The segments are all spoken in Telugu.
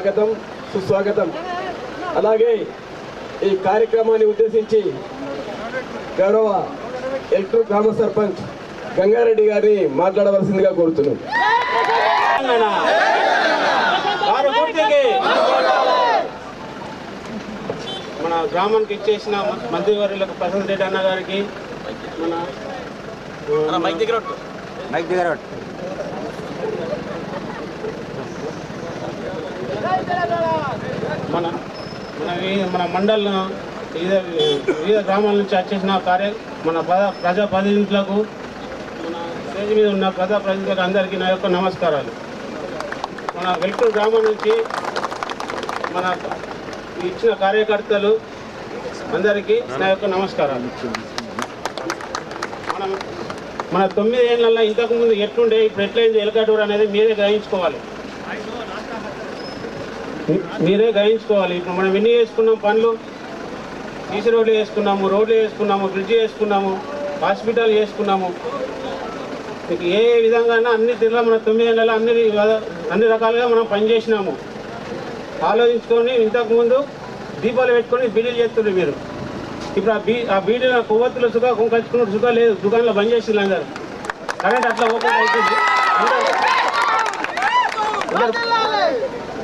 స్వాగతం సుస్వాగతం. అలాగే ఈ కార్యక్రమాన్ని ఉద్దేశించి గౌరవ ఎల్టూరు గ్రామ సర్పంచ్ గంగారెడ్డి గారిని మాట్లాడవలసిందిగా కోరుతున్నాం. మన గ్రామానికి ఇచ్చేసిన మంత్రివర్యులకు ప్రశాంత్ రెడ్డి అన్న గారికి మన మైక్ దగ్గర మన మన మన మండలం వివిధ వివిధ గ్రామాల నుంచి వచ్చేసిన కార్య మన ప్రజా ప్రజా ప్రతినిధులకు మన స్టేజ్ మీద ఉన్న ప్రజా ప్రతినిధులకు అందరికీ నా యొక్క నమస్కారాలు. మన వెల్కూరు గ్రామం నుంచి మన ఇచ్చిన కార్యకర్తలు అందరికీ నా యొక్క నమస్కారాలు. మనం మన తొమ్మిది ఏళ్ళల్లో ఇంతకుముందు ఎట్లుండే ఇప్పుడు ఎట్లయింది ఎలకటూరు అనేది మీరే గ్రహించుకోవాలి. మీరే గ్రహించుకోవాలి. ఇప్పుడు మనం ఎన్ని చేసుకున్నాం? పనులు సీసీ రోడ్లు వేసుకున్నాము రోడ్లు వేసుకున్నాము బ్రిడ్జ్ వేసుకున్నాము హాస్పిటల్ చేసుకున్నాము. మీకు ఏ విధంగా అయినా అన్ని తిరగ మన తొమ్మిది నెలలు అన్ని అన్ని రకాలుగా మనం పనిచేసినాము ఆలోచించుకొని ఇంతకుముందు దీపాలు పెట్టుకొని బిల్లులు చేస్తుండ్రు మీరు. ఇప్పుడు ఆ బీ ఆ బీడీల కొవ్వొత్తులు సుఖ కొంకచ్చుకున్న సుఖ లేదు. దుకాణంలో బంద్ చేసిండ్రు అందరు. కరెంట్ అట్లా ఓపెన్ అవుతుంది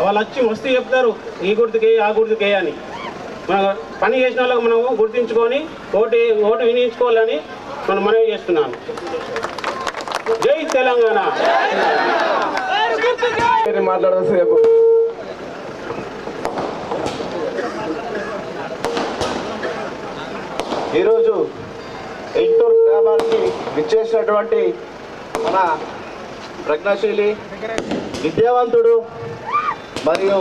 వాళ్ళు వచ్చి మస్తు చెప్తారు ఈ గుర్తుకే ఆ గుర్తుకే అని. మన పని చేసిన వాళ్ళకి మనము గుర్తించుకొని ఓటు ఓటు వినియోగించుకోవాలని మనం మనవి చేస్తున్నాను. జై తెలంగాణ. మాట్లాడవలసిందిగా ఈరోజు ఇంటూరు గ్రామానికి విచ్చేసినటువంటి మన ప్రజ్ఞాశీలి విద్యావంతుడు మరియు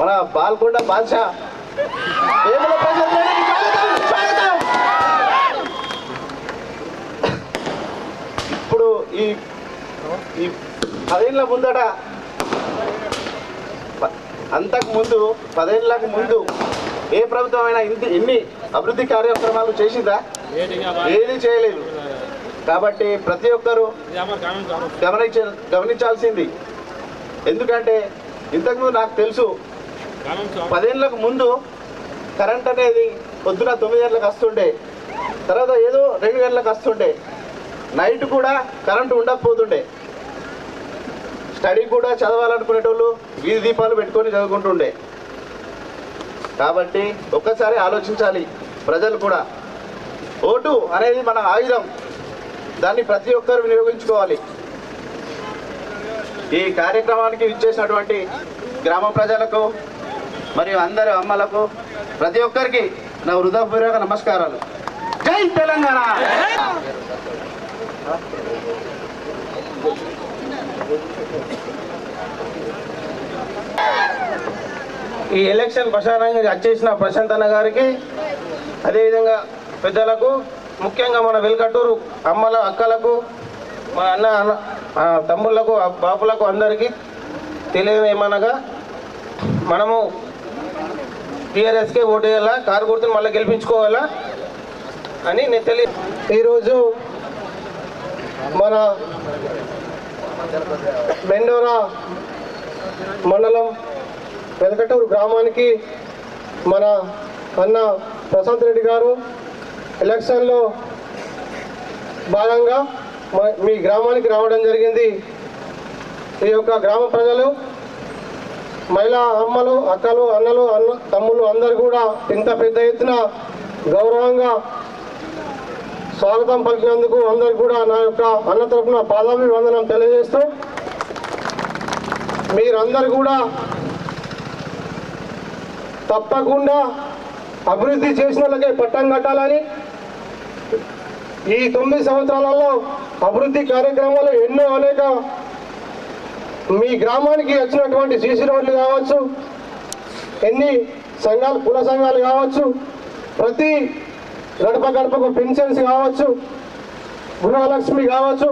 మన పాల్కొండ బాద్షా. ఇప్పుడు ఈ ఈ పదేళ్ళ ముందట అంతకు ముందు పదేళ్ళకు ముందు ఏ ప్రభుత్వం అయినా ఇంత ఎన్ని అభివృద్ధి కార్యక్రమాలు చేసిందా? ఏది చేయలేదు. కాబట్టి ప్రతి ఒక్కరూ గమనించ గమనించాల్సింది. ఎందుకంటే ఇంతకుముందు నాకు తెలుసు. పదేళ్ళకు ముందు కరెంట్ అనేది పొద్దున తొమ్మిది గంటలకు వస్తుండే. తర్వాత ఏదో రెండు గంటలకు వస్తుండే. నైట్ కూడా కరెంటు ఉండకపోతుండే. స్టడీ కూడా చదవాలనుకునేటోళ్ళు వీధి దీపాలు పెట్టుకొని చదువుకుంటుండే. కాబట్టి ఒక్కసారి ఆలోచించాలి ప్రజలు కూడా. ఓటు అనేది మన ఆయుధం. దాన్ని ప్రతి ఒక్కరు వినియోగించుకోవాలి. ఈ కార్యక్రమానికి ఇచ్చేసినటువంటి గ్రామ ప్రజలకు మరియు అందరి అమ్మలకు ప్రతి ఒక్కరికి నా హృదయపూర్వక నమస్కారాలు. జై తెలంగాణ! ఈ ఎలక్షన్ ప్రసారంగా వచ్చేసిన ప్రశాంత్ అన్న గారికి అదేవిధంగా పెద్దలకు ముఖ్యంగా మన వెల్కటూరు అమ్మల అక్కలకు మా అన్న తమ్ముళ్ళకు ఆ, తమ్ముళ్ళకు అందరికీ తెలియమనగా మనము టీఆర్ఎస్కే ఓటు వేయాలా? కారు గుర్తుని మళ్ళీ గెలిపించుకోవాలా? అని నేను తెలియ ఈరోజు మన మెండోరా మండలం వెలకటూరు గ్రామానికి మన అన్న ప్రశాంత్ రెడ్డి గారు ఎలక్షన్లో భాగంగా మీ గ్రామానికి రావడం జరిగింది. ఈ యొక్క గ్రామ ప్రజలు మహిళా అమ్మలు అక్కలు అన్నలు అన్న తమ్ముళ్ళు అందరు కూడా ఇంత పెద్ద ఎత్తున గౌరవంగా స్వాగతం పలికినందుకు అందరు కూడా నా యొక్క అన్న తరపున పాదాభివందనం తెలియజేస్తూ మీరందరూ కూడా తప్పకుండా అభివృద్ధి చేసిన వాళ్ళకే పట్టం కట్టాలని ఈ తొమ్మిది సంవత్సరాలలో అభివృద్ధి కార్యక్రమాలు ఎన్నో అనేక మీ గ్రామానికి వచ్చినటువంటి సీసీ రోడ్లు కావచ్చు ఎన్ని సంఘాలు కుల సంఘాలు కావచ్చు ప్రతి గడప గడపకు పెన్షన్స్ కావచ్చు గృహలక్ష్మి కావచ్చు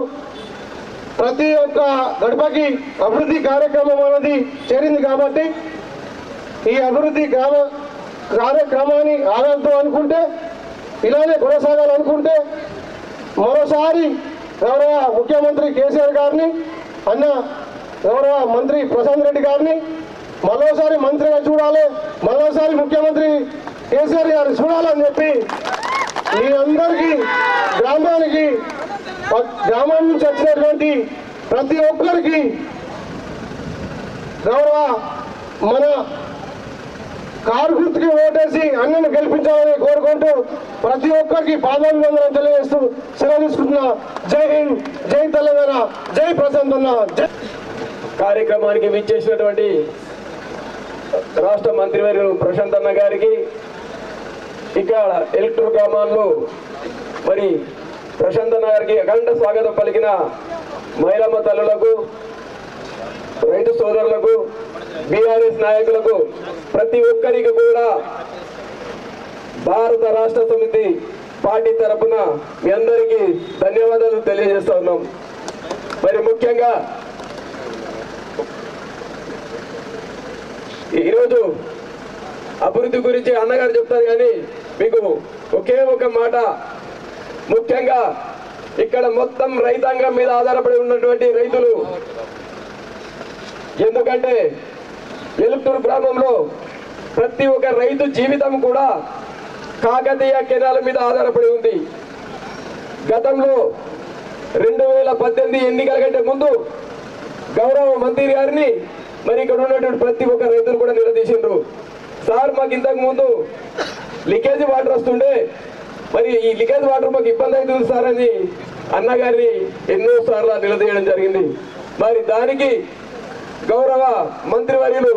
ప్రతి ఒక్క గడపకి అభివృద్ధి కార్యక్రమం అనేది చేరింది కాబట్టి ఈ అభివృద్ధి గ్రామ కార్యక్రమాన్ని ఆగద్దు అనుకుంటే ఇలానే కొనసాగాలనుకుంటే మరోసారి గౌరవ ముఖ్యమంత్రి కేసీఆర్ గారిని అన్న గౌరవ మంత్రి ప్రశాంత్ రెడ్డి గారిని మరోసారి మంత్రిగా చూడాలి మరోసారి ముఖ్యమంత్రి కేసీఆర్ గారిని చూడాలని చెప్పి మీ అందరికీ గ్రామానికి గ్రామం నుంచి వచ్చినటువంటి ప్రతి ఒక్కరికి గౌరవ మన కారు గుర్తుకి ఓటేసి అన్నను గెలిపించాలని కోరుకుంటూ ప్రతి ఒక్కరికి పాదాభివందనం తెలియజేస్తూ సెలవు తీసుకుంటున్నా జై హింద్ జై తెలంగాణ జై ప్రశాంత్ అన్న. జై కార్యక్రమానికి విచ్చేసినటువంటి రాష్ట్ర మంత్రివర్యులు ప్రశాంత్ అన్న గారికి ఇక్కడ ఎలక్ట్రో గ్రామాల్లో మరి ప్రశాంత్ అన్న గారికి అఖండ స్వాగతం పలికిన మహిళమ్మ తల్లులకు రైతు సోదరులకు బీఆర్ఎస్ నాయకులకు ప్రతి ఒక్కరికి కూడా భారత రాష్ట్ర సమితి పార్టీ తరపున మీ అందరికీ ధన్యవాదాలు తెలియజేస్తా ఉన్నాం. మరి ముఖ్యంగా ఈరోజు అభివృద్ధి గురించి అన్నగారు చెప్తారు కానీ మీకు ఒకే ఒక మాట. ముఖ్యంగా ఇక్కడ మొత్తం రైతాంగం మీద ఆధారపడి ఉన్నటువంటి రైతులు. ఎందుకంటే ఎలుపుతూరు గ్రామంలో ప్రతి ఒక్క రైతు జీవితం కూడా కాకతీయ కెనాల మీద ఆధారపడి ఉంది. గతంలో రెండు వేల పద్దెనిమిది ఎన్నికల కంటే ముందు గౌరవ మంత్రి గారిని మరి ఇక్కడ ఉన్నటువంటి ప్రతి ఒక్క రైతులు కూడా నిలదీసిండ్రు. సార్ మాకు ఇంతకు ముందు లీకేజ్ వాటర్ వస్తుండే. మరి ఈ లీకేజ్ వాటర్ మాకు ఇబ్బంది అవుతుంది సార్ అని అన్నగారిని ఎన్నో సార్లు నిలదీయడం జరిగింది. మరి దానికి గౌరవ మంత్రివర్యులు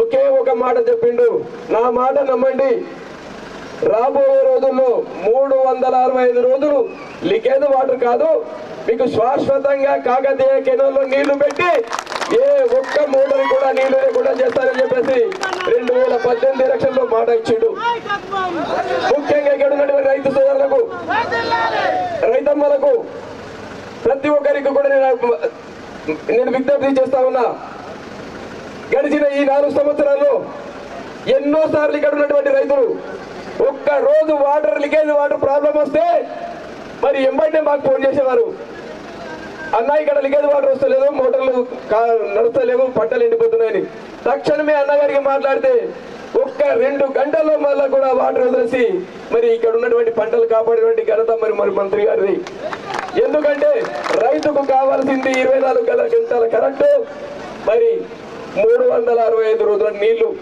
ఒకే ఒక మాట చెప్పిండు. నా మాట నమ్మండి. రాబోయే రోజుల్లో మూడు వందల అరవై ఐదు రోజులు లీకేజ్ వాటర్ కాదు మీకు శాశ్వతంగా కాకతీయ కెనాల్లో నీళ్ళు పెట్టి ఏ ఒక్క మూటని కూడా నీళ్ళు లేకుండా చేస్తారని చెప్పేసి రెండు వేల పద్దెనిమిది లక్షల్లో మాట ఇచ్చిండు. ముఖ్యంగా ఇక్కడ ఉన్నటువంటి రైతు సోదరులకు రైతమ్మలకు ప్రతి ఒక్కరికి కూడా నేను నేను విజ్ఞప్తి చేస్తా ఉన్నా. గడిచిన ఈ నాలుగు సంవత్సరాల్లో ఎన్నో సార్లు ఇక్కడ ఉన్నటువంటి రైతులు ఒక్క రోజు వాటర్ లీకేజ్ వాటర్ ప్రాబ్లం వస్తే మరి ఎంబడినే మాకు ఫోన్ చేసేవారు. అన్న ఇక్కడ లీకేజ్ వాటర్ వస్తలేదు మోటార్లు కా- నడుస్తలేవు పంటలు ఎండిపోతున్నాయని. తక్షణమే అన్నగారికి మాట్లాడితే ఒక్క రెండు గంటల్లో మళ్ళా కూడా వాటర్ వదిలేసి మరి ఇక్కడ ఉన్నటువంటి పంటలు కాపాడేటువంటి ఘనత మరి మరి మంత్రి గారిది. ఎందుకంటే రైతుకు కావాల్సింది ఇరవై నాలుగు గల గంటల కరెంటు మరి మూడు వందల అరవై ఐదు రోజుల నీళ్ళు.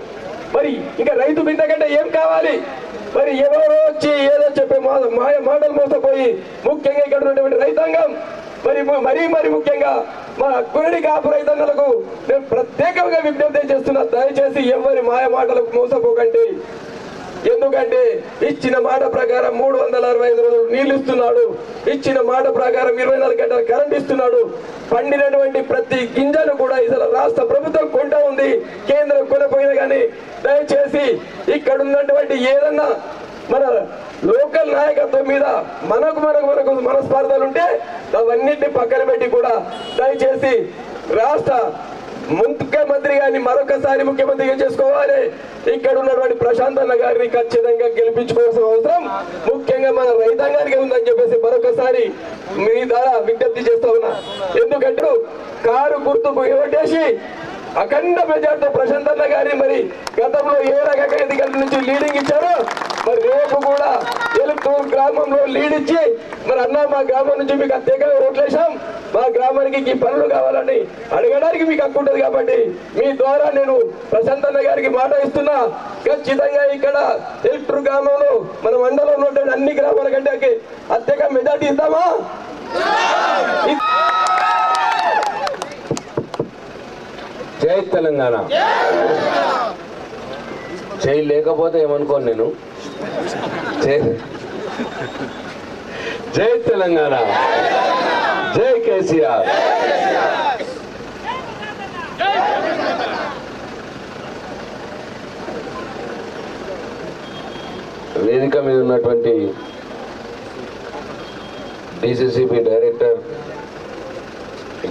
మరి ఇంకా రైతు బిందకంటే కంటే ఏం కావాలి? మరి ఎవరో వచ్చి ఏదో చెప్పే మా- మాయ మాటలు మోసపోయి ముఖ్యంగా ఇక్కడ ఉన్నటువంటి రైతాంగం మరి మరీ మరి ముఖ్యంగా మా కురడి కాపు రైతన్నలకు నేను ప్రత్యేకంగా విజ్ఞప్తి చేస్తున్నా. దయచేసి ఎవరి మాయ మాటలకు మోసపోకండి. ఎందుకంటే ఇచ్చిన మాట ప్రకారం మూడు వందల అరవై ఐదు రోజులు నీళ్ళు ఇస్తున్నాడు ఇచ్చిన మాట ప్రకారం ఇరవై నాలుగు గంటలు కరెంట్ ఇస్తున్నాడు. పండినటువంటి ప్రతి గింజను కూడా ఇసలు రాష్ట్ర ప్రభుత్వం కొంటా ఉంది. కేంద్రం కొనపోయినా కానీ దయచేసి ఇక్కడ ఉన్నటువంటి ఏదన్నా మన లోకల్ నాయకత్వం మీద మనకు మనకు మనకు మనస్పార్థాలు ఉంటే అవన్నిటిని పక్కన పెట్టి కూడా దయచేసి రాష్ట్ర ముఖ్యమంత్రి గారిని మరొకసారి ముఖ్యమంత్రిగా చేసుకోవాలి. ఇక్కడ ఉన్నటువంటి ప్రశాంత్ అన్న గారిని ఖచ్చితంగా గెలిపించుకోవాల్సిన అవసరం. ముఖ్యంగా మన రైతాంగానికి ఉందని చెప్పేసి మరొకసారి మీ ద్వారా విజ్ఞప్తి చేస్తా ఉన్నా. ఎందుకంటే కారు గుర్తుకు ఇవ్వటేసి అఖండ మెజార్టీతో ప్రశాంత్ అన్న గారిని మరి గతంలో ఏ రకంగా ఎన్నికల నుంచి లీడింగ్ ఇచ్చారో మరి రేపు కూడా ఎలుకూరు గ్రామంలో లీడ్ ఇచ్చి మరి అన్న మా గ్రామం నుంచి మీకు ప్రత్యేకంగా ఓట్లేసాం మా గ్రామానికి ఈ పనులు కావాలని అడగడానికి మీకు హక్కు ఉంటుంది కాబట్టి మీ ద్వారా నేను ప్రశాంత్ అన్న గారికి మాట ఇస్తున్నా ఖచ్చితంగా ఇక్కడ ఎలక్ట్రు గ్రామంలో మన మండలంలో ఉన్నటువంటి అన్ని గ్రామాల కంటే అత్యక మెజార్టీ ఇద్దామా జై తెలంగాణ జై లేకపోతే ఏమనుకోను నేను జై తెలంగాణ. జై కేసీఆర్. వేదిక మీద ఉన్నటువంటి డిసిసిబి డైరెక్టర్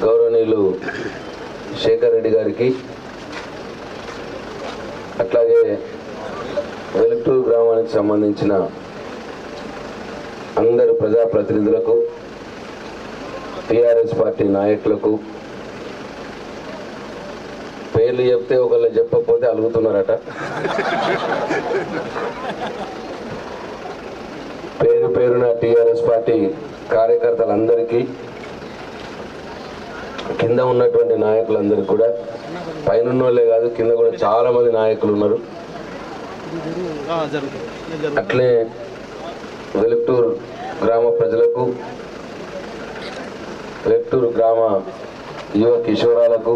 గౌరవనీయులు శేఖర్ రెడ్డి గారికి అట్లాగే వెలుటూరు గ్రామానికి సంబంధించిన అందరు ప్రజాప్రతినిధులకు టీఆర్ఎస్ పార్టీ నాయకులకు పేర్లు చెప్తే ఒకళ్ళు చెప్పకపోతే అలుగుతున్నారట. పేరు పేరున టీఆర్ఎస్ పార్టీ కార్యకర్తలందరికీ కింద ఉన్నటువంటి నాయకులందరికీ కూడా పైన వాళ్ళే కాదు కింద కూడా చాలామంది నాయకులు ఉన్నారు. అట్లే వెలుగుటూరు గ్రామ ప్రజలకు వెలుగుటూరు గ్రామ యువ కిషోరాలకు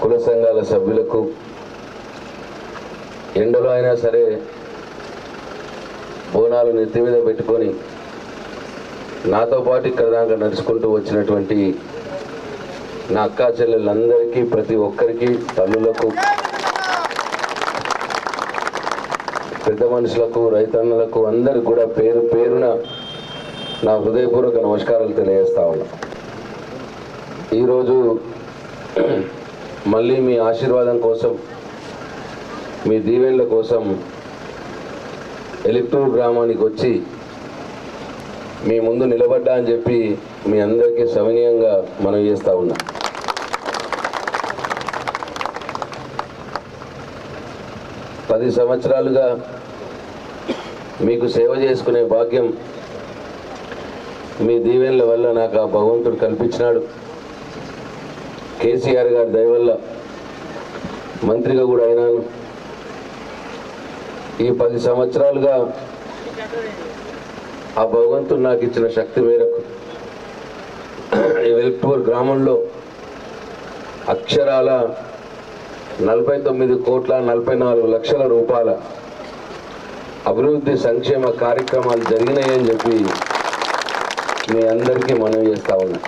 కుల సంఘాల సభ్యులకు ఎండలో అయినా సరే బోనాలు నెత్తి మీద పెట్టుకొని నాతో పాటు ఇక్కడ దాకా నడుచుకుంటూ వచ్చినటువంటి నా అక్కా అందరికీ ప్రతి ఒక్కరికి తల్లులకు పెద్ద మనుషులకు రైతన్నలకు అందరికి కూడా పేరు పేరున నా హృదయపూర్వక నమస్కారాలు తెలియజేస్తా ఉన్నా. ఈరోజు మళ్ళీ మీ ఆశీర్వాదం కోసం మీ దీవెన్ల కోసం ఎలిక్టూర్ గ్రామానికి వచ్చి మీ ముందు నిలబడ్డా అని చెప్పి మీ అందరికీ సవినీయంగా మనం చేస్తా ఉన్నాం. పది సంవత్సరాలుగా మీకు సేవ చేసుకునే భాగ్యం మీ దీవెనల వల్ల నాకు ఆ భగవంతుడు కల్పించినాడు. కేసీఆర్ గారి దయవల్ల మంత్రిగా కూడా అయినాను. ఈ పది సంవత్సరాలుగా ఆ భగవంతుడు నాకు ఇచ్చిన శక్తి మేరకు ఈ వెల్పూర్ గ్రామంలో అక్షరాల నలభై తొమ్మిది కోట్ల నలభై నాలుగు లక్షల రూపాయల అభివృద్ధి సంక్షేమ కార్యక్రమాలు జరిగినాయని చెప్పి మీ అందరికీ మనవి చేస్తా ఉన్నా.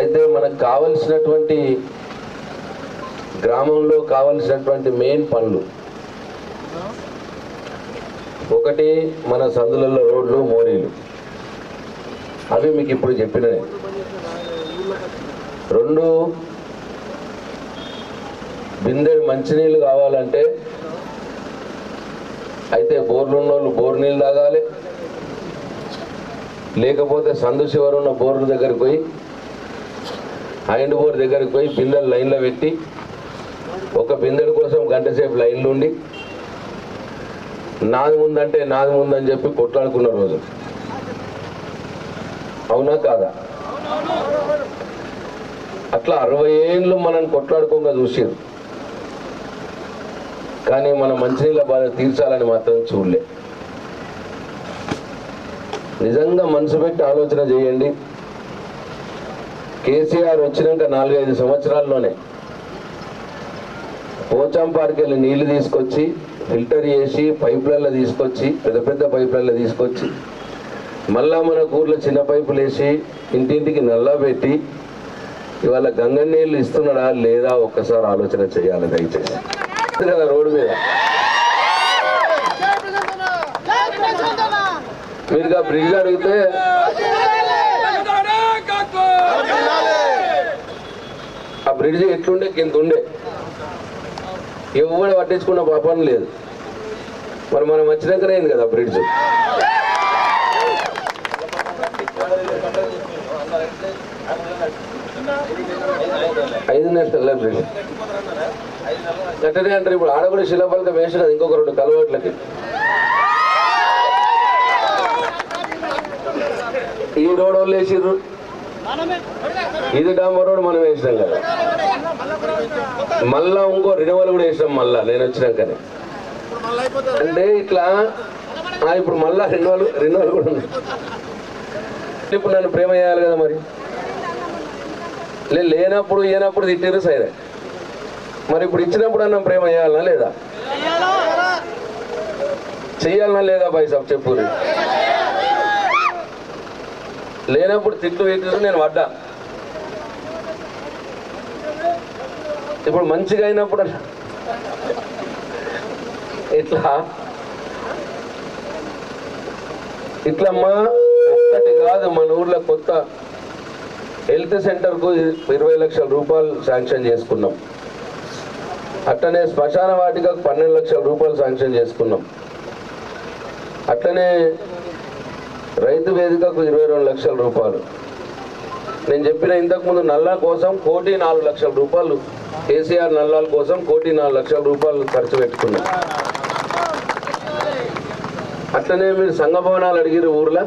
అయితే మనకు కావలసినటువంటి గ్రామంలో కావలసినటువంటి మెయిన్ పనులు. ఒకటి మన సందులలో రోడ్లు మోరీలు. అవి మీకు ఇప్పుడు చెప్పిన రెండు బిందెడు మంచినీళ్ళు కావాలంటే అయితే బోర్లు ఉన్నోళ్ళు బోరు బోర్ నీళ్ళు తాగాలి. లేకపోతే సందు చివర ఉన్న బోర్ల దగ్గరికి పోయి హైండ్ బోర్ దగ్గరికి పోయి బిందెలు లైన్లో పెట్టి ఒక బిందెడు కోసం గంట సేపు లైన్లు ఉండి నాది ముందంటే నాది ముందని చెప్పి కొట్లాడుకున్న రోజు. అవునా కాదా? అట్లా అరవై ఏళ్ళు మనం కొట్లాడుకోగా చూసారు కానీ మన మంచినీళ్ళ బాధ తీర్చాలని మాత్రం చూడలే. నిజంగా మనసు పెట్టి ఆలోచన చేయండి. కేసీఆర్ వచ్చినాక నాలుగైదు సంవత్సరాల్లోనే పోచంపార్కి వెళ్ళి నీళ్ళు తీసుకొచ్చి ఫిల్టర్ చేసి పైపులలో తీసుకొచ్చి పెద్ద పెద్ద పైపులలో తీసుకొచ్చి మళ్ళా మన ఊర్లో చిన్న పైపులు వేసి ఇంటింటికి నల్లా పెట్టి ఇవాళ గంగ నీళ్ళు ఇస్తున్నాడా లేదా ఒక్కసారి ఆలోచన చేయాలి దయచేసి. కదా రోడ్డు మీద? మీరుగా బ్రిడ్జ్ అడిగితే ఆ బ్రిడ్జ్ ఎట్లుండే? కింద ఉండే. ఎవడు పట్టించుకున్న పాపం లేదు. మరి మనం వచ్చినాకనే అయింది కదా బ్రిడ్జ్? ఐదు నెలల బ్రిడ్జ్ కట్టనే అంటారు ఇప్పుడు ఆడ కూడా శిలాపలక వేసిన ఇంకొక రెండు కలవట్లకి. ఈ రోడ్ వాళ్ళు వేసిర్రు. ఇది డాంబర్ రోడ్ మనం వేసినాం కదా. మళ్ళా ఇంకో రినవల్ కూడా వేసినాం మళ్ళా నేను వచ్చినాకనే. అంటే ఇట్లా ఇప్పుడు మళ్ళా రినవల్ రినవల్ కూడా ఉంది. ఇప్పుడు నన్ను ప్రేమ చేయాలి కదా మరి? లే లేనప్పుడు ఏనప్పుడు తిట్టారు సరే. మరి ఇప్పుడు ఇచ్చినప్పుడు అన్న ప్రేమ చేయాలనా లేదా? చెయ్యాలనా లేదా బాయ్ సాబ్ చెప్పు లేనప్పుడు తిట్లు తిట్లు నేను పడ్డా. ఇప్పుడు మంచిగా అయినప్పుడు ఇట్లా ఇట్లమ్మా కాదు మన ఊర్లో కొత్త హెల్త్ సెంటర్కు ఇరవై లక్షల రూపాయలు శాంక్షన్ చేసుకున్నాం. అట్లనే శ్మశాన వాటికకు పన్నెండు లక్షల రూపాయలు శాంక్షన్ చేసుకున్నాం. అట్లనే రైతు వేదికకు ఇరవై రెండు లక్షల రూపాయలు. నేను చెప్పిన ఇంతకుముందు నల్లా కోసం కోటి నాలుగు లక్షల రూపాయలు కేసీఆర్ నల్లాల కోసం కోటి నాలుగు లక్షల రూపాయలు ఖర్చు పెట్టుకున్నాం. అట్లనే మీరు సంఘ భవనాలు అడిగిరు ఊర్లో?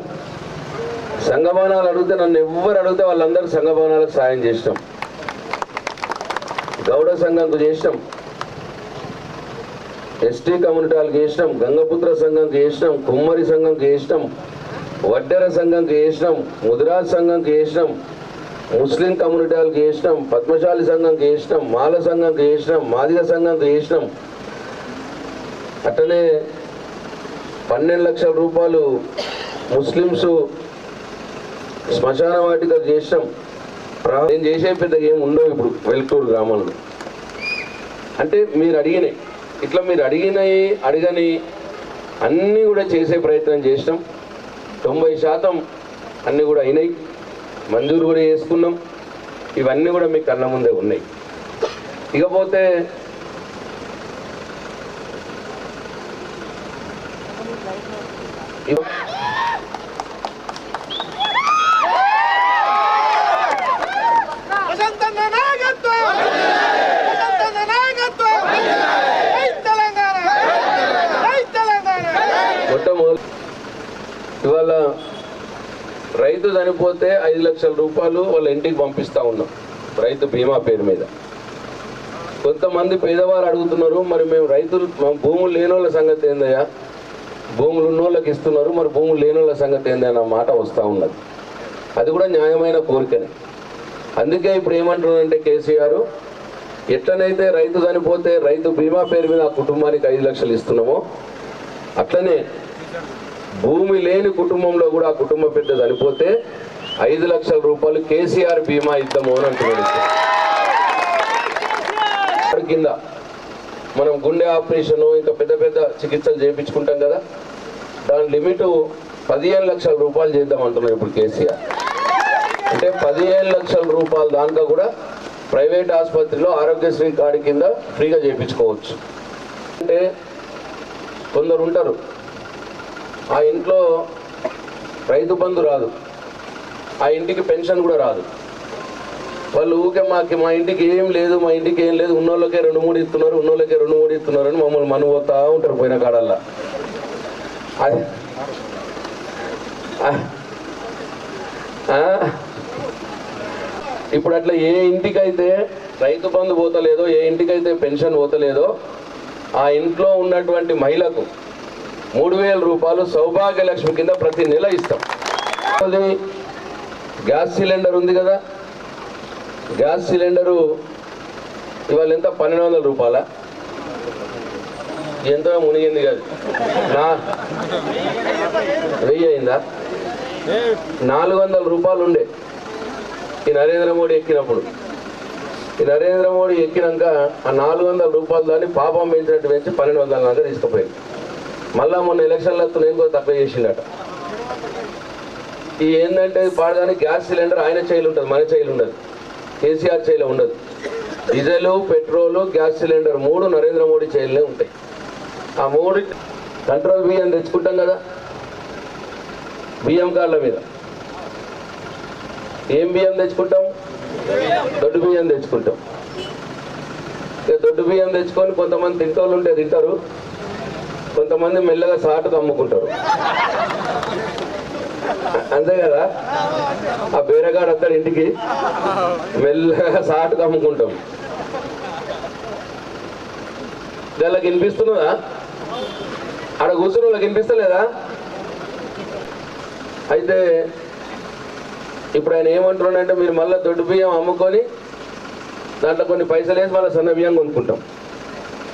సంఘభవనాలు అడిగితే నన్ను ఎవ్వరు అడిగితే వాళ్ళందరూ సంఘభవనాలకు సాయం చేసినాం. గౌడ సంఘంకు చేసినాం. ఎస్టీ కమ్యూనిటీలకు చేసినాం. గంగపుత్ర సంఘంకి చేసినాం. కుమ్మరి సంఘంకి చేసినాం. వడ్డెర సంఘంకి చేసినాం. ముదిరాజ్ సంఘంకి చేసినాం. ముస్లిం కమ్యూనిటీలకు చేసినాం. పద్మశాలి సంఘంకి చేసినాం. మాల సంఘంకి చేసినాం. మాదిగ సంఘంకి చేసినాం. అట్లనే పన్నెండు లక్షల రూపాయలు ముస్లిమ్స్ శ్మశాన వాటిక చేసాం నేను చేసే పెద్ద ఏం ఉండవు ఇప్పుడు వెలుకూరు గ్రామంలో. అంటే మీరు అడిగినాయి ఇట్లా మీరు అడిగినవి అడగని అన్నీ కూడా చేసే ప్రయత్నం చేసినాం. తొంభై శాతం అన్నీ కూడా అయినాయి. మంజూరు కూడా చేసుకున్నాం. ఇవన్నీ కూడా మీకు కళ్ళ ముందే ఉన్నాయి. ఇకపోతే ఇవ- వసంతన్న నాయకత్వం వసంతన్న నాయకత్వం జై తెలంగాణ జై తెలంగాణ మొట్టమొదటి ఇవాళ రైతు చనిపోతే ఐదు లక్షల రూపాయలు వాళ్ళ ఇంటికి పంపిస్తూ ఉన్నాం రైతు బీమా పేరు మీద. కొంతమంది పేదవారు అడుగుతున్నారు మరి మేము రైతులు భూములు లేని వాళ్ళ సంగతి ఏందయ్యా? భూములు ఉన్న వాళ్ళకి ఇస్తున్నారు మరి భూములు లేని వాళ్ళ సంగతి ఏందన్న మాట వస్తూ ఉన్నది. అది కూడా న్యాయమైన కోరికనే. అందుకే ఇప్పుడు ఏమంటున్నారంటే కేసీఆర్ ఎట్లనైతే రైతు చనిపోతే రైతు బీమా పేరు మీద ఆ కుటుంబానికి ఐదు లక్షలు ఇస్తున్నామో అట్లనే భూమి లేని కుటుంబంలో కూడా ఆ కుటుంబ పెద్ద చనిపోతే ఐదు లక్షల రూపాయలు కేసీఆర్ బీమా ఇద్దాము అని అంటున్నాడు కింద మనం గుండె ఆపరేషన్ ఇంకా పెద్ద పెద్ద చికిత్సలు చేయించుకుంటాం కదా. దాని లిమిట్ పదిహేను లక్షల రూపాయలు చేద్దాం అంటున్నారు ఇప్పుడు కేసీఆర్. అంటే పదిహేను లక్షల రూపాయలు దాంట్లో కూడా ప్రైవేట్ ఆసుపత్రిలో ఆరోగ్యశ్రీ కార్డు కింద ఫ్రీగా చేయించుకోవచ్చు. అంటే కొందరు ఉంటారు. ఆ ఇంట్లో రైతు బంధు రాదు. ఆ ఇంటికి పెన్షన్ కూడా రాదు. వాళ్ళు ఊకే మాకి మా ఇంటికి ఏం లేదు మా ఇంటికి ఏం లేదు ఉన్నోళ్ళకే రెండు మూడు ఇస్తున్నారు ఉన్నోళ్ళకే రెండు మూడు ఇస్తున్నారు అని మమ్మల్ని మను పోతా ఉంటారు పోయిన కాడల్లా. అది ఇప్పుడు అట్లా ఏ ఇంటికైతే రైతు బంధు పోతలేదో ఏ ఇంటికైతే పెన్షన్ పోతలేదో ఆ ఇంట్లో ఉన్నటువంటి మహిళకు మూడు వేల రూపాయలు సౌభాగ్య లక్ష్మి కింద ప్రతి నెల ఇస్తాం. అది గ్యాస్ సిలిండర్ ఉంది కదా? గ్యాస్ సిలిండరు ఇవాళ ఎంత? పన్నెండు వందల రూపాయల? ఎంత మునిగింది కాదు. నా వెయ్యి అయిందా? నాలుగు వందల రూపాయలు ఉండే. ఈ నరేంద్ర మోడీ ఎక్కినప్పుడు. ఈ నరేంద్ర మోడీ ఎక్కినాక ఆ నాలుగు వందల రూపాయలు దాన్ని పాపం పెంచినట్టు పెంచి పన్నెండు వందల దాకా తీసుకుపోయింది మళ్ళా మొన్న ఎలక్షన్లో వస్తున్న ఇంకో తక్కువ చేసిండట. ఈ ఏంటంటే పాడగానే గ్యాస్ సిలిండర్ ఆయన చేయలు ఉంటుంది మన చేయలు ఉండదు. కేసీఆర్ చేయలో ఉండదు. డీజిల్ పెట్రోల్ గ్యాస్ సిలిండర్ మూడు నరేంద్ర మోడీ చేయలే ఉంటాయి. ఆ మూడు కంట్రోల్ బియ్యం తెచ్చుకుంటాం కదా బియ్యం కార్ల మీద. ఏం బియ్యం తెచ్చుకుంటాం? దొడ్డు బియ్యం తెచ్చుకుంటాం. ఇక దొడ్డు బియ్యం తెచ్చుకొని కొంతమంది తింటోళ్ళు ఉంటే తింటారు. కొంతమంది మెల్లగా సాటుకు అమ్ముకుంటారు అంతే కదా? ఆ బేరగాడు అక్కడ ఇంటికి మెల్లగా సాటుకు అమ్ముకుంటాం వీళ్ళకి వినిపిస్తున్నదా? ఆడ కూర్చుని వాళ్ళకి వినిపిస్తలేదా? అయితే ఇప్పుడు ఆయన ఏమంటున్నాడంటే మీరు మళ్ళీ దొడ్డు బియ్యం అమ్ముకొని దాంట్లో కొన్ని పైసలు వేసి మళ్ళీ సన్న బియ్యం కొనుక్కుంటాం.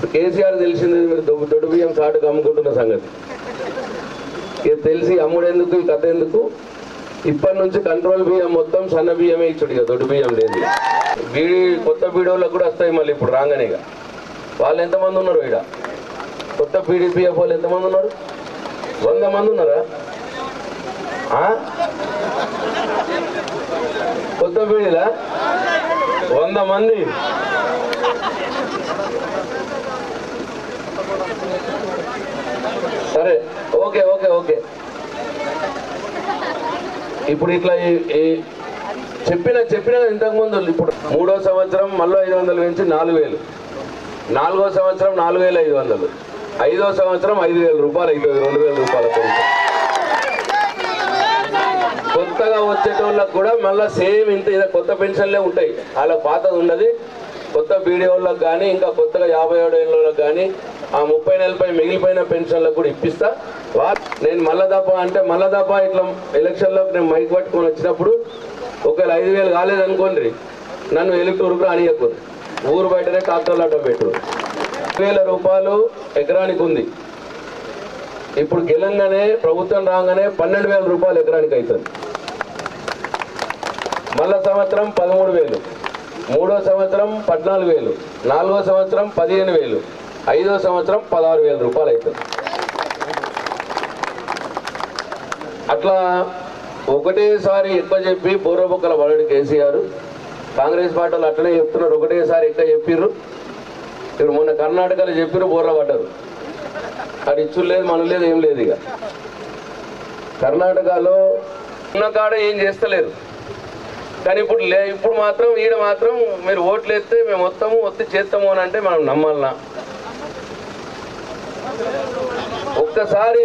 కేసీఆర్ తెలిసింది మీరు దొడ్డు బియ్యం సాటుకు అమ్ముకుంటున్న సంగతి. ఇది తెలిసి అమ్ముడెందుకు ఈ కథ ఎందుకు? ఇప్పటి నుంచి కంట్రోల్ బియ్యం మొత్తం సన్న బియ్యమే ఇచ్చుడు ఇక దొడ్డు బియ్యం లేదు వీడి కొత్త పీడోళ్ళకు కూడా వస్తాయి మళ్ళీ ఇప్పుడు రాగానే ఇక. వాళ్ళు ఎంతమంది ఉన్నారు ఈడ? కొత్త పీడీపీఎఫ్ వాళ్ళు ఎంతమంది ఉన్నారు? వంద మంది ఉన్నారా? ఆ? కొత్త పీడిలా? వంద మంది. సరే ఓకే ఓకే ఓకే. ఇప్పుడు ఇట్లా ఈ- చెప్పిన చెప్పిన ఇంతకుముందు ఇప్పుడు మూడో సంవత్సరం మళ్ళీ ఐదు వందలు పెంచి నాలుగు వేలు. నాలుగో సంవత్సరం నాలుగు వేల ఐదు వందలు. ఐదో సంవత్సరం ఐదు వేల రూపాయలు అవుతుంది రెండు వేల రూపాయల కొత్తగా వచ్చేటోళ్ళకి కూడా మళ్ళీ సేమ్ ఇంత ఇదే కొత్త పెన్షన్లే ఉంటాయి. అలా పాతది ఉండదు. కొత్త బీడీ వాళ్ళకి కానీ ఇంకా కొత్తగా యాభై ఏడు ఏళ్ళకి కానీ ఆ ముప్పై నెలపై మిగిలిపోయిన పెన్షన్లకు కూడా ఇప్పిస్తా. వా నేను మళ్ళా అంటే మళ్ళా ఇట్లా ఎలక్షన్లోకి నేను మైక్ పట్టుకొని వచ్చినప్పుడు ఒకవేళ ఐదు వేలు కాలేదనుకోండి నన్ను ఎలక్టూరుకు రానియకూడదు ఊరు బయటనే ట్రాక్టర్లు అడ్డం పెట్టు వేల రూపాయలు ఎకరానికి ఉంది. ఇప్పుడు గెలంగానే ప్రభుత్వం రాగానే పన్నెండు వేల రూపాయలు ఎకరానికి అవుతుంది. మళ్ళా సంవత్సరం పదమూడు వేలు. మూడో సంవత్సరం పద్నాలుగు వేలు నాలుగో సంవత్సరం పదిహేను వేలు ఐదో సంవత్సరం పదహారు వేల రూపాయలు అవుతుంది అట్లా ఒకటేసారి ఎక్కువ చెప్పి పూర్వపక్కల పడడు కేసీఆర్ కాంగ్రెస్ పార్టీలు అట్లనే చెప్తున్నారు ఒకటేసారి ఎక్కువ చెప్పిర్రు? ఇప్పుడు మొన్న కర్ణాటకలో చెప్పిర్రు బోర్ల పడ్డారు. అది ఇచ్చు లేదు మనం లేదు ఏం లేదు ఇక. కర్ణాటకలో ఉన్న కాడ ఏం చేస్తలేరు. కానీ ఇప్పుడు లే ఇప్పుడు మాత్రం ఈడ మాత్రం మీరు ఓట్లు వేస్తే మేము వస్తాము ఒత్తి చేస్తాము అని అంటే మనం నమ్మాలనా? ఒక్కసారి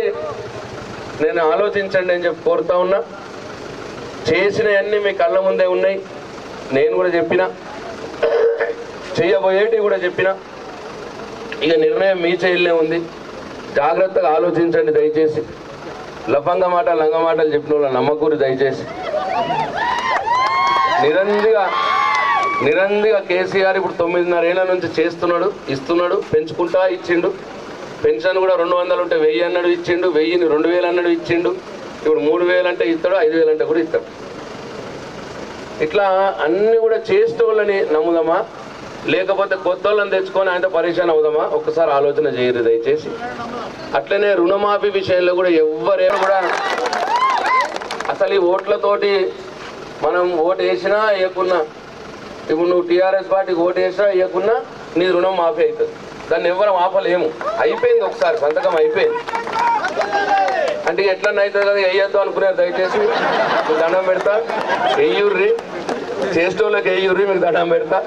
నేను ఆలోచించండి అని చెప్పి కోరుతా ఉన్నా. చేసినవన్నీ మీ కళ్ళ ముందే ఉన్నాయి. నేను కూడా చెప్పిన. చేయబోయేటివి కూడా చెప్పిన. ఇక నిర్ణయం మీ చేయలే ఉంది. జాగ్రత్తగా ఆలోచించండి దయచేసి. లఫంగ మాట లంగ మాటలు చెప్పిన వాళ్ళ నమ్మకూరు దయచేసి. నిరందిగా నిరందిగా కేసీఆర్ ఇప్పుడు తొమ్మిదిన్నర ఏళ్ళ నుంచి చేస్తున్నాడు ఇస్తున్నాడు పెంచుకుంటా ఇచ్చిండు. పెన్షన్ కూడా రెండు వందలు ఉంటే వెయ్యి అన్నాడు ఇచ్చిండు వెయ్యిని రెండు వేలు అన్నాడు ఇచ్చిండు. ఇప్పుడు మూడు వేలు అంటే ఇస్తాడు ఐదు వేలు అంటే కూడా ఇస్తాడు. ఇట్లా అన్ని కూడా చేసేటోళ్ళని నమ్ముదామా? లేకపోతే కొత్త వాళ్ళని తెచ్చుకొని ఆయనతో పరీక్ష అవుదామా ఒక్కసారి ఆలోచన చేయరు దయచేసి. అట్లనే రుణమాఫీ విషయంలో కూడా ఎవరైనా కూడా అసలు ఈ ఓట్లతోటి మనం ఓటు వేసినా వేయకున్నా ఇప్పుడు నువ్వు టీఆర్ఎస్ పార్టీకి ఓటు వేసినా వేయకున్నా నీ రుణం మాఫీ అవుతుంది దాన్ని ఎవ్వరం ఆపలేము. అయిపోయింది ఒకసారి సంతకం అయిపోయింది. అంటే ఎట్లా అవుతుంది కదా వేయొద్దు అనుకున్నారు దయచేసి. మీకు దండం పెడతా. వేయుర్రి చేసేటోళ్ళకి వేయుర్రి మీకు దండం పెడతా.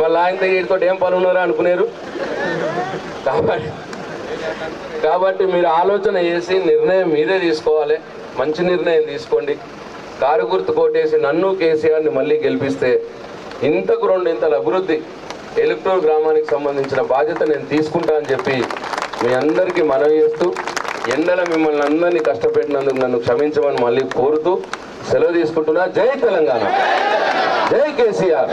మళ్ళీ ఆయన వీటితో ఏం పని ఉన్నారా అనుకునేరు. కాబట్టి కాబట్టి మీరు ఆలోచన చేసి నిర్ణయం మీరే తీసుకోవాలి. మంచి నిర్ణయం తీసుకోండి. కారు గుర్తు కోటేసి నన్ను కేసీఆర్ని మళ్ళీ గెలిపిస్తే ఇంతకు రెండు ఇంతల అభివృద్ధి ఎలక్ట్రోల్ గ్రామానికి సంబంధించిన బాధ్యత నేను తీసుకుంటా అని చెప్పి మీ అందరికీ మనవి చేస్తూ ఎండల మిమ్మల్ని అందరినీ కష్టపెట్టినందుకు నన్ను క్షమించమని మళ్ళీ కోరుతూ సెలవు తీసుకుంటున్నా. జై తెలంగాణ. జై కేసీఆర్.